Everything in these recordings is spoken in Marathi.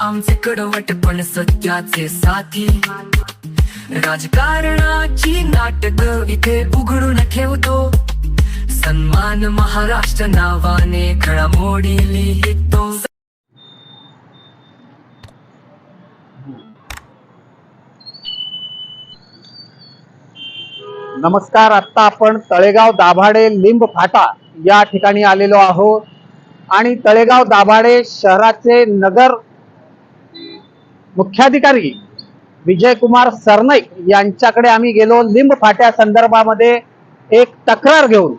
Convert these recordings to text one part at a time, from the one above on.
आमचे कडवट पण सत्याचे साथी. राजकारणाची नाटक इथे उघडून ठेवतो. सन्मान महाराष्ट्र नावाने घडामोडी लिहितो. नमस्कार आत्ता आपण तळेगाव दाभाडे लिंब फाटा या ठिकाणी आलेलो आहोत. आणि तळेगाव दाभाडे शहराचे नगर मुख्याधिकारी विजयकुमार सरनाईक यांच्याकडे आम्ही गेलो. लिंब फाट्या संदर्भामध्ये एक तक्रार घेऊन.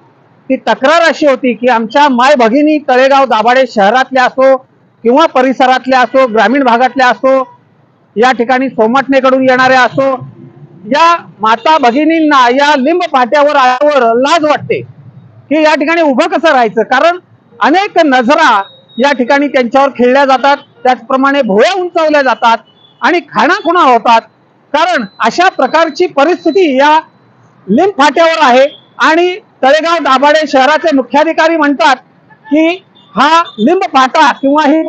ती तक्रार अशी होती की आमच्या माय भगिनी तळेगाव दाभाडे शहरातल्या असो किंवा परिसरातल्या असो ग्रामीण भागातल्या असो या ठिकाणी सोमटणेकडून येणाऱ्या असो या माता भगिनींना या लिंब फाट्यावर आल्यावर लाज वाटते की या ठिकाणी उभं कसं राहायचं? कारण अनेक नजरा या ठिकाणी त्यांच्यावर खेळल्या जातात. त्याचप्रमाणे भोया उंचावल्या जातात आणि खाणाखुणा होतात. कारण अशा प्रकारची परिस्थिती या लिंब फाट्यावर आहे आणि तळेगाव दाभाडे शहराचे मुख्याधिकारी म्हणतात की हा लिंब फाटा किंवा ही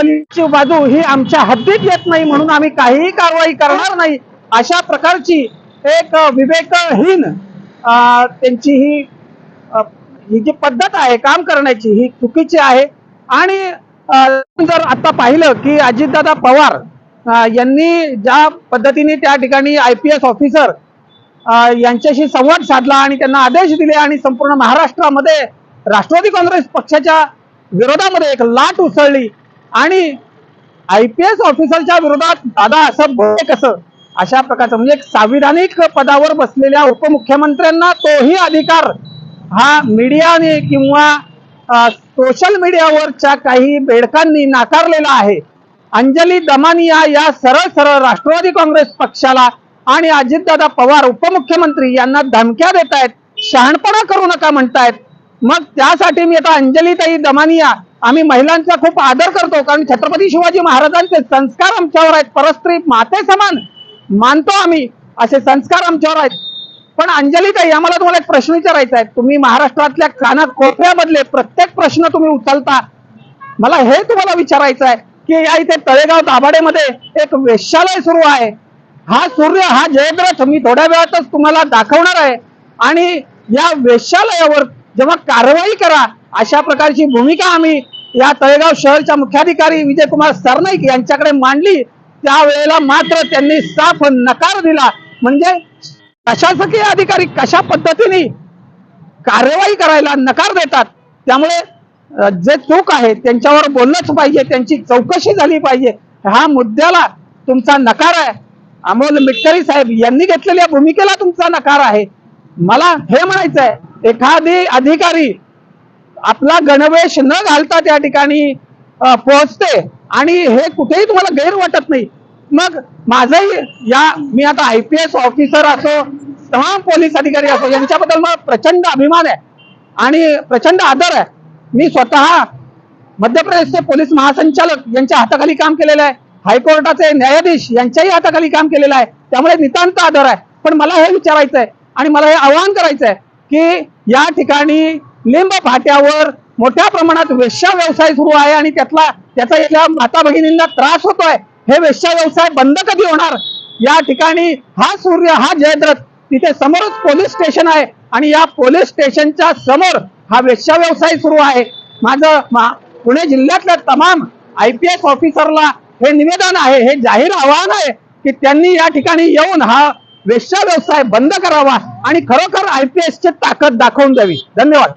बाजू ही आमच्या हद्दीत येत नाही म्हणून आम्ही काहीही कारवाई करणार नाही. अशा प्रकारची एक विवेकहीन त्यांची ही ही जी पद्धत आहे काम करण्याची ही चुकीची आहे. आणि जर आता पाहिलं की अजितदादा पवार यांनी ज्या पद्धतीने त्या ठिकाणी आय पी एस ऑफिसर यांच्याशी संवाद साधला आणि त्यांना आदेश दिले आणि संपूर्ण महाराष्ट्रामध्ये राष्ट्रवादी काँग्रेस पक्षाच्या विरोधामध्ये एक लाट उसळली आणि आय पी एस ऑफिसरच्या विरोधात दादा असं बोलणे कसं? अशा प्रकारचं म्हणजे एक संविधानिक पदावर बसलेल्या उपमुख्यमंत्र्यांना तोही अधिकार हा मीडियाने किंवा सोशल मीडियावरच्या काही बेडकांनी नाकारलेला आहे. अंजली दमानिया या सरळ सरळ राष्ट्रवादी काँग्रेस पक्षाला आणि अजितदादा पवार उपमुख्यमंत्री यांना धमक्या देत आहेत शहाणपणा करू नका म्हणतायत. मग त्यासाठी मी आता अंजलीताई दमानिया आम्ही महिलांचा खूप आदर करतो कारण छत्रपती शिवाजी महाराजांचे संस्कार आमच्यावर आहेत परस्त्री माते समान मानतो आम्ही असे संस्कार आमच्यावर आहेत. पण अंजलीताई आम्हाला तुम्हाला एक प्रश्न विचारायचा आहे. तुम्ही महाराष्ट्रातल्या कानाकोपऱ्यामधले प्रत्येक प्रश्न तुम्ही उचलता. मला हे तुम्हाला विचारायचं आहे की या इथे तळेगाव दाभाडेमध्ये एक वेश्यालय सुरू आहे. हा सूर्य हा जयद्रथ मी थोड्या वेळातच तुम्हाला दाखवणार आहे. आणि या वेश्यालयावर जेव्हा कारवाई करा अशा प्रकारची भूमिका आम्ही या तळेगाव शहरच्या मुख्याधिकारी विजयकुमार सरनाईक यांच्याकडे मांडली. त्यावेळेला मात्र त्यांनी साफ नकार दिला. म्हणजे प्रशासकीय अधिकारी कशा पद्धतीने कार्यवाही करायला नकार देतात? त्यामुळे जे चूक आहे त्यांच्यावर बोललंच पाहिजे त्यांची चौकशी झाली पाहिजे. हा मुद्द्याला तुमचा नकार आहे. अमोल मिटकरी साहेब यांनी घेतलेल्या भूमिकेला तुमचा नकार आहे. मला हे म्हणायचं आहे एखादी अधिकारी आपला गणवेश न घालता त्या ठिकाणी पोहोचते आणि हे कुठेही तुम्हाला गैर वाटत नाही. मग माझंही या मी आता आय पी एस ऑफिसर असो तमाम पोलीस अधिकारी असो यांच्याबद्दल मला प्रचंड अभिमान आहे आणि प्रचंड आदर आहे. मी स्वतः मध्य प्रदेशचे पोलीस महासंचालक यांच्या हाताखाली काम केलेलं आहे. हायकोर्टाचे न्यायाधीश यांच्याही हाताखाली काम केलेलं आहे. त्यामुळे नितांत आदर आहे. पण मला हे विचारायचं आहे आणि मला हे आवाहन करायचं आहे की या ठिकाणी लिंब फाट्यावर मोठ्या प्रमाणात वेश्या व्यवसाय सुरू आहे आणि त्यातला त्याचा या माता भगिनींना त्रास होतोय. हे वेश्या व्यवसाय बंद कधी होणार? या ठिकाणी हा सूर्य हा जयद्रथ तिथे समोरच पोलीस स्टेशन आहे आणि या पोलीस स्टेशनच्या समोर हा वेश्या व्यवसाय सुरू आहे. माझं मा- पुणे जिल्ह्यातल्या तमाम आय पी एस ऑफिसरला हे निवेदन आहे हे जाहीर आवाहन आहे की त्यांनी या ठिकाणी येऊन हा वेश्या व्यवसाय बंद करावा आणि खरोखर आय पी एसची ताकद दाखवून द्यावी. धन्यवाद.